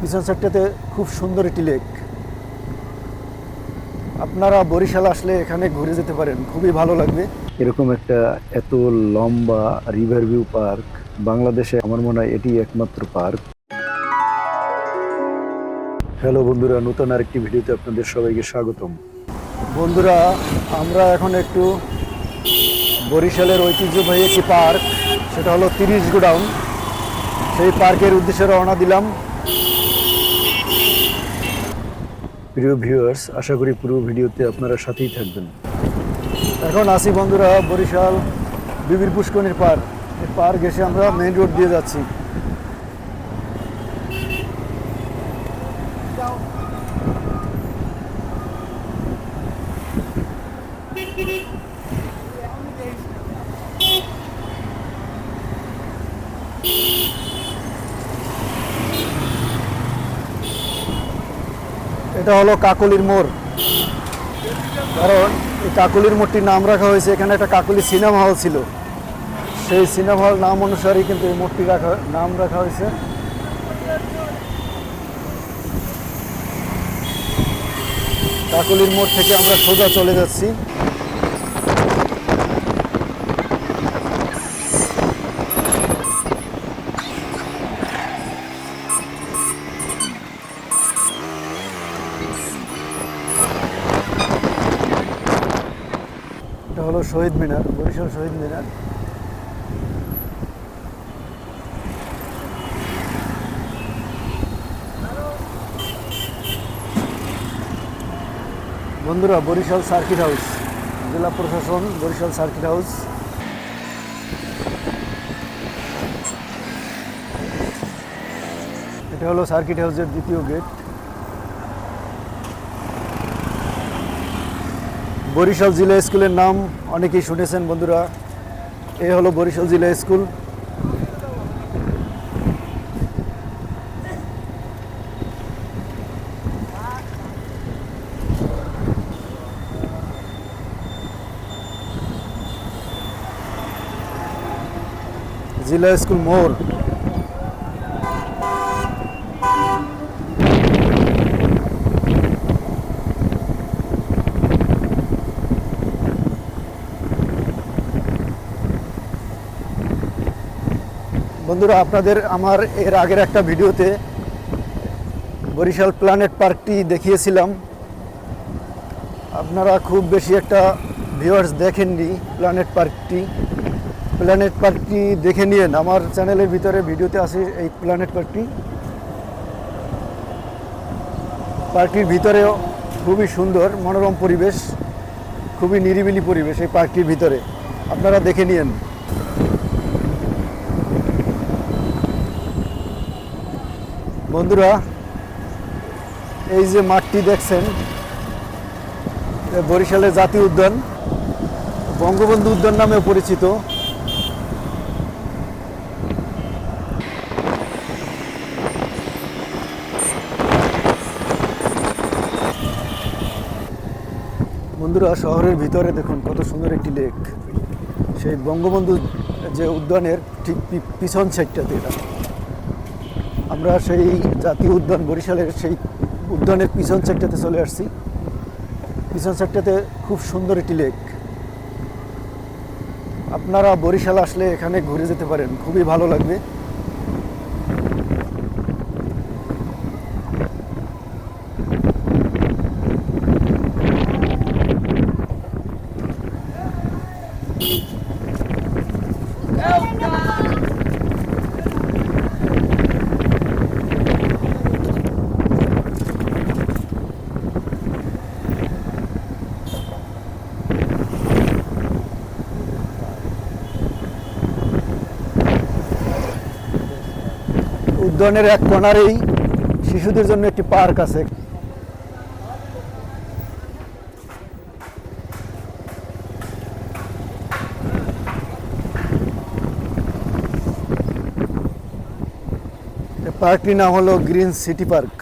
পিছন সাইডটাতে খুব সুন্দর একটি লেক। আপনারা বরিশাল আসলে এখানে ঘুরে যেতে পারেন খুবই ভালো লাগবে। এরকম একটা এত লম্বা রিভার ভিউ পার্ক বাংলাদেশে আমার মনে হয় এটি একমাত্র পার্ক হ্যালো বন্ধুরা নতুন আরেকটি ভিডিওতে আপনাদের সবাইকে স্বাগতম। বন্ধুরা আমরা এখন একটু বরিশালের ঐতিহ্যবাহী একটি পার্ক সেটা হলো তিরিশ গোডাউন। সেই পার্কের উদ্দেশ্যে রওনা দিলাম। প্রিয় ভিউয়ার্স আশা করি পুরো ভিডিওতে আপনারা সাথেই থাকবেন। এখন আসি বন্ধুরা বরিশাল বিবির পুষ্কনির পার্ক এই পার্ক এসে আমরা মেইন রোড দিয়ে যাচ্ছি। এটা হলো কাকলির মোড়। কারণ এই কাকুলির মোড়টির নাম রাখা হয়েছে, এখানে একটা কাকলি সিনেমা হল ছিল। সেই সিনেমা হল নাম অনুসারেই কিন্তু এই মোড়টি রাখা, নাম রাখা হয়েছে। কাকলির মোড় থেকে আমরা সোজা চলে যাচ্ছি। শহীদ মিনার, বরিশাল শহীদ মিনার। বন্ধুরা, বরিশাল সার্কিট হাউস, জেলা প্রশাসন, বরিশাল সার্কিট হাউস। এটা হলো সার্কিট হাউসের দ্বিতীয় গেট। বরিশাল জিলা স্কুলের নাম অনেকেই শুনেছেন বন্ধুরা। এ হলো বরিশাল জিলা স্কুল। জিলা স্কুল মোড়। বন্ধুরা, আপনাদের আমার এর আগের একটা ভিডিওতে বরিশাল প্ল্যানেট পার্কটি দেখিয়েছিলাম। আপনারা খুব বেশি একটা ভিউয়ার্স দেখেননি প্ল্যানেট পার্কটি। প্ল্যানেট পার্কটি দেখে নিয়েন। আমার চ্যানেলের ভিতরে ভিডিওতে আছে এই প্ল্যানেট পার্কটি। পার্কটির ভিতরেও খুবই সুন্দর, মনোরম পরিবেশ, খুবই নিরিবিলি পরিবেশ এই পার্কটির ভিতরে। আপনারা দেখে নিয়েন। বন্ধুরা, এই যে মাঠটি দেখছেন বরিশালের জাতীয় উদ্যান, বঙ্গবন্ধু উদ্যান নামেও পরিচিত। বন্ধুরা, শহরের ভিতরে দেখুন কত সুন্দর একটি লেক সেই বঙ্গবন্ধু যে উদ্যানের ঠিক পিছন সাইডটাতে এটা। আমরা সেই জাতীয় উদ্যান বরিশালের সেই উদ্যানের পিছন সাইডটাতে চলে আসছি। পিছন সাইডটাতে খুব সুন্দর একটি লেক আপনারা বরিশাল আসলে এখানে ঘুরে যেতে পারেন, খুবই ভালো লাগবে। উদ্যানের এক কোনারেই শিশুদের জন্য একটি পার্ক আছে। পার্কটির নাম হলো গ্রিন সিটি পার্ক।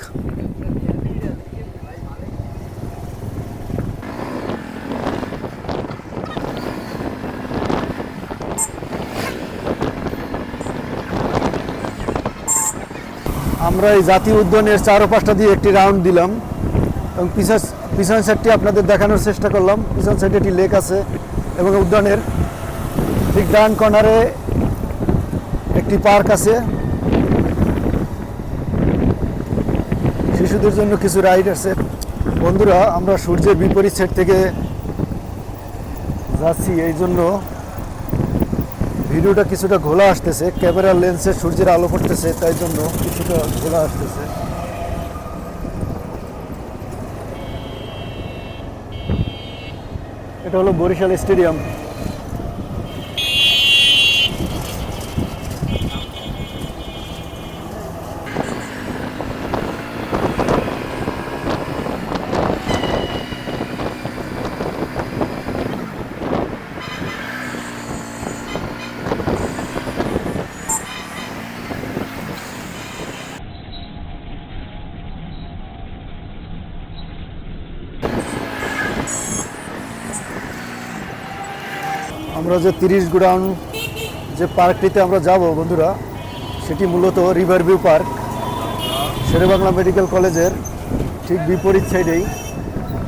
আমরা এই জাতীয় উদ্যানের চারো পাঁচটা দিয়ে একটি রাউন্ড দিলাম এবং পিছন পিছন সাইডটি আপনাদের দেখানোর চেষ্টা করলাম। পিছন সাইডে একটি লেক আছে এবং উদ্যানের ঠিক ডান কর্নারে একটি পার্ক আছে। শিশুদের জন্য কিছু রাইড আছে। বন্ধুরা, আমরা সূর্যের বিপরীত সাইড থেকে যাচ্ছি এই জন্য ভিডিওটা কিছুটা ঘোলা আসতেছে ক্যামেরার লেন্সে সূর্যের আলো পড়তেছে, তাই জন্য কিছুটা ঘোলা আসতেছে। এটা হলো বরিশাল স্টেডিয়াম। আমরা যে তিরিশ গুডাউন যে পার্কটিতে আমরা যাব, বন্ধুরা, সেটি মূলত river view park Sher-e-Bangla medical কলেজের ঠিক বিপরীত সাইডেই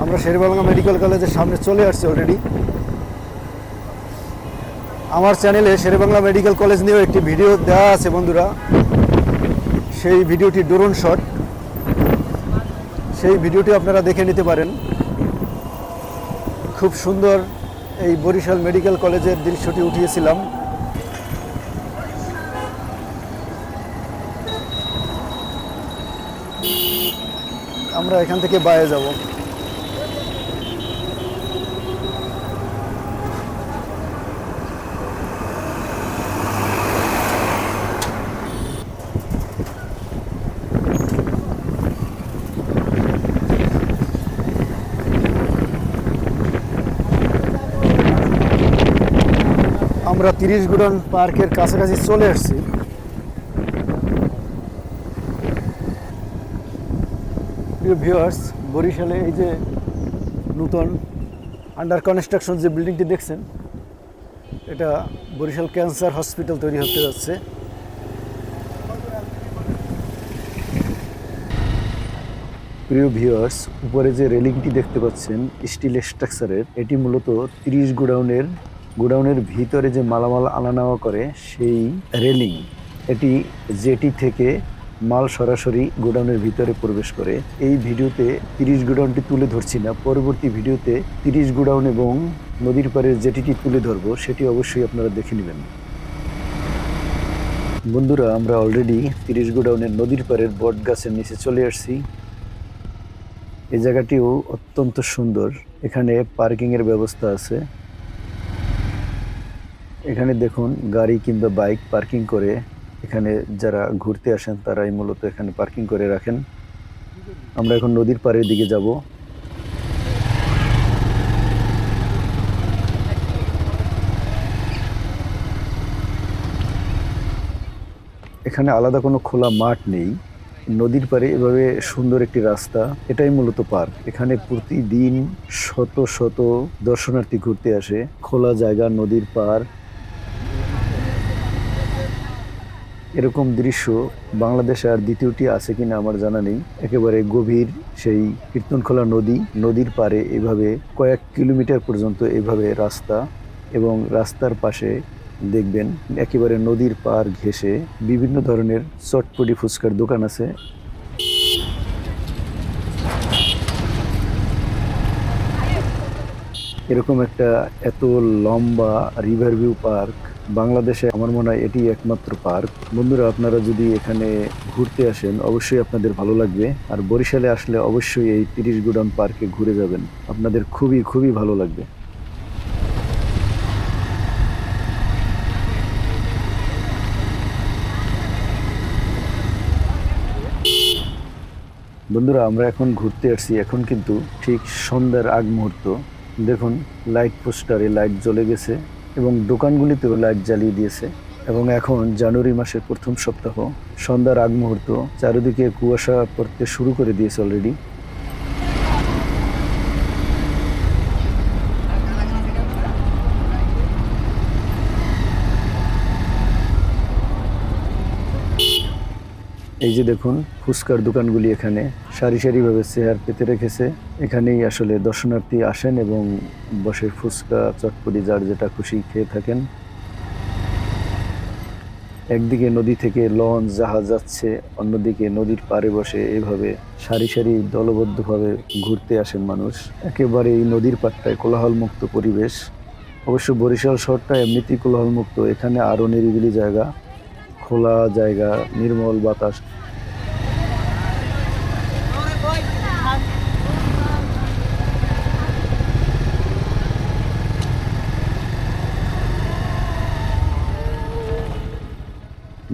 আমরা শেরেবাংলা মেডিকেল কলেজের সামনে চলে আসছি অলরেডি আমার চ্যানেলে শেরেবাংলা মেডিকেল কলেজ নিয়েও একটি ভিডিও দেওয়া আছে, বন্ধুরা। সেই ভিডিওটি ড্রোন শট সেই ভিডিওটি আপনারা দেখে নিতে পারেন। খুব সুন্দর এই বরিশাল মেডিকেল কলেজের দৃশ্যটি উঠিয়েছিলাম। আমরা এখান থেকে বাইরে যাব। আমরা তিরিশ গুডন পার্কের কাছাকাছি চলে আসছি। প্রিয় ভিউয়ার্স বরিশালে এই যে নূতন আন্ডার কনস্ট্রাকশন যে বিল্ডিংটি দেখছেন, এটা বরিশাল ক্যান্সার হসপিটাল তৈরি হতে যাচ্ছে। প্রিয় ভিউয়ার্স উপরে যে রেলিংটি দেখতে পাচ্ছেন স্টিল স্ট্রাকচারের এটি মূলত তিরিশ গোডাউনের গোডাউনের ভিতরে যে মালামাল আনা নেওয়া করে, সেই রেলিং, এটি জেটি থেকে মাল সরাসরি গোডাউনের ভিতরে প্রবেশ করে। এই ভিডিওতে তিরিশ গোডাউনটি তুলে ধরছি না। পরবর্তী ভিডিওতে তিরিশ গোডাউন এবং নদীর পাড়ের জেটিটি তুলে ধরবো, সেটি অবশ্যই আপনারা দেখে নেবেন। বন্ধুরা, আমরা অলরেডি তিরিশ গোডাউনের নদীর পাড়ের বট গাছের নিচে চলে আসছি। এই জায়গাটিও অত্যন্ত সুন্দর। এখানে পার্কিংয়ের ব্যবস্থা আছে। এখানে দেখুন গাড়ি কিংবা বাইক পার্কিং করে এখানে যারা ঘুরতে আসেন তারাই মূলত এখানে পার্কিং করে রাখেন। আমরা এখন নদীর পাড়ের দিকে যাব। এখানে আলাদা কোনো খোলা মাঠ নেই। নদীর পাড়ে এভাবে সুন্দর একটি রাস্তা, এটাই মূলত পার্ক। এখানে প্রতিদিন শত শত দর্শনার্থী ঘুরতে আসে। খোলা জায়গা, নদীর পার এরকম দৃশ্য বাংলাদেশে আর দ্বিতীয়টি আছে কিনা আমার জানা নেই। একেবারে গভীর সেই কীর্তনখোলা নদী, নদীর পারে এভাবে কয়েক কিলোমিটার পর্যন্ত এভাবে রাস্তা এবং রাস্তার পাশে দেখবেন একেবারে নদীর পার ঘেঁষে বিভিন্ন ধরনের চটপটি ফুচকার দোকান আছে। এরকম একটা এত লম্বা রিভার ভিউ পার্ক বাংলাদেশে আমার মনে হয় এটি একমাত্র পার্ক। বন্ধুরা, আপনারা যদি এখানে ঘুরতে আসেন, অবশ্যই আপনাদের ভালো লাগবে। আর বরিশালে আসলে অবশ্যই এই তিরিশ গুডাউন পার্কে ঘুরে যাবেন। আপনাদের খুবই খুবই ভালো লাগবে। বন্ধুরা, আমরা এখন ঘুরতে আসছি। এখন কিন্তু ঠিক সন্ধ্যার আগ মুহূর্ত। দেখুন, লাইট পোস্টারে লাইট জ্বলে গেছে। এবং দোকানগুলিতেও লাইট জ্বালিয়ে দিয়েছে এবং এখন জানুয়ারি মাসের প্রথম সপ্তাহ, সন্ধ্যার আগ মুহূর্ত, চারিদিকে কুয়াশা পড়তে শুরু করে দিয়েছে অলরেডি এই যে দেখুন, ফুচকার দোকানগুলি এখানে সারি সারিভাবে চেয়ার পেতে রেখেছে। এখানেই আসলে দর্শনার্থী আসেন এবং বসে ফুচকা, চটপটি, যার যেটা খুশি খেয়ে থাকেন। একদিকে নদী থেকে লঞ্চ, জাহাজ যাচ্ছে, অন্যদিকে নদীর পাড়ে বসে এভাবে সারি সারি দলবদ্ধভাবে ঘুরতে আসেন মানুষ। একেবারে এই নদীর পাড়টায় কোলাহলমুক্ত পরিবেশ। অবশ্য বরিশাল শহরটা এমনিতেই কোলাহলমুক্ত, এখানে আরও নিরিবিলি জায়গা। খোলা জায়গা, নির্মল বাতাস।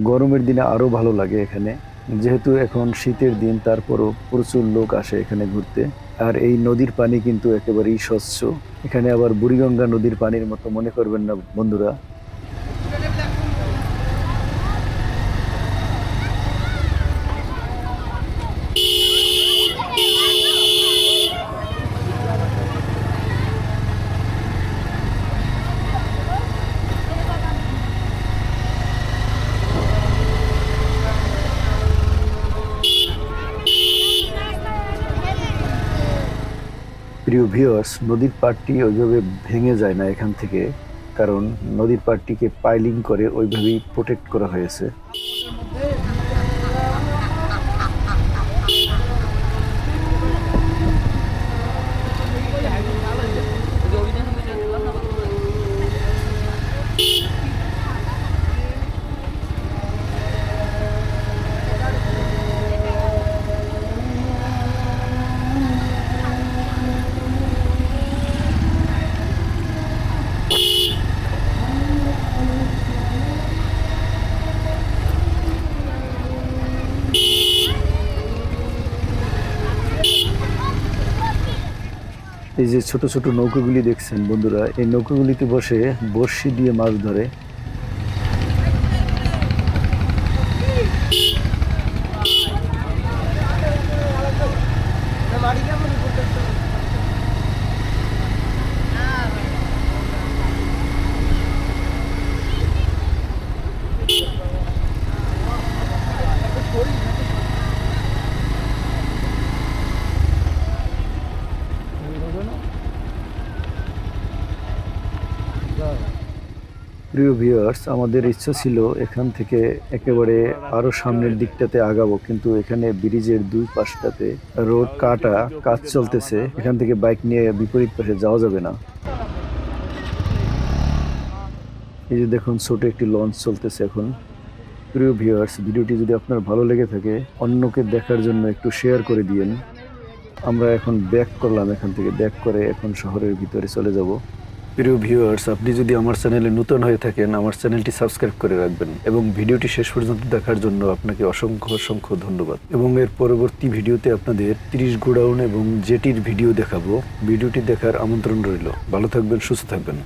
গরমের দিনে আরও ভালো লাগে এখানে। যেহেতু এখন শীতের দিন, তারপরও প্রচুর লোক আসে এখানে ঘুরতে। আর এই নদীর পানি কিন্তু একেবারেই স্বচ্ছ। এখানে আবার বুড়িগঙ্গা নদীর পানির মতো, মনে করবেন না বন্ধুরা। প্রিয় ভিউয়ার্স নদীর পাড়টি ওইভাবে ভেঙে যায় না এখান থেকে, কারণ নদীর পাড়টিকে পাইলিং করে ওইভাবেই প্রোটেক্ট করা হয়েছে। যে ছোট ছোট নৌকোগুলি দেখছেন বন্ধুরা এই নৌকোগুলিতে বসে বর্ষি দিয়ে মাছ ধরে। প্রিয় ভিউয়ার্স আমাদের ইচ্ছা ছিল এখান থেকে একেবারে আরও সামনের দিকটাতে আগাবো, কিন্তু এখানে ব্রিজের দুই পাশটাতে রোড কাটা, কাজ চলতেছে। এখান থেকে বাইক নিয়ে বিপরীত পাশে যাওয়া যাবে না। এই যে দেখুন, ছোট একটি লঞ্চ চলতেছে এখন। প্রিয় ভিউয়ার্স ভিডিওটি যদি আপনার ভালো লেগে থাকে, অন্যকে দেখার জন্য একটু শেয়ার করে দিয়েন। আমরা এখন ব্যাক করলাম এখান থেকে ব্যাক করে এখন শহরের ভিতরে চলে যাব। প্রিয় ভিউয়ার্স আপনি যদি আমার চ্যানেলে নতুন হয়ে থাকেন, আমার চ্যানেলটি সাবস্ক্রাইব করে রাখবেন এবং ভিডিওটি শেষ পর্যন্ত দেখার জন্য আপনাকে অসংখ্য অসংখ্য ধন্যবাদ। এবং এর পরবর্তী ভিডিওতে আপনাদের তিরিশ গোডাউন এবং জেটির ভিডিও দেখাবো। ভিডিওটি দেখার আমন্ত্রণ রইল। ভালো থাকবেন, সুস্থ থাকবেন।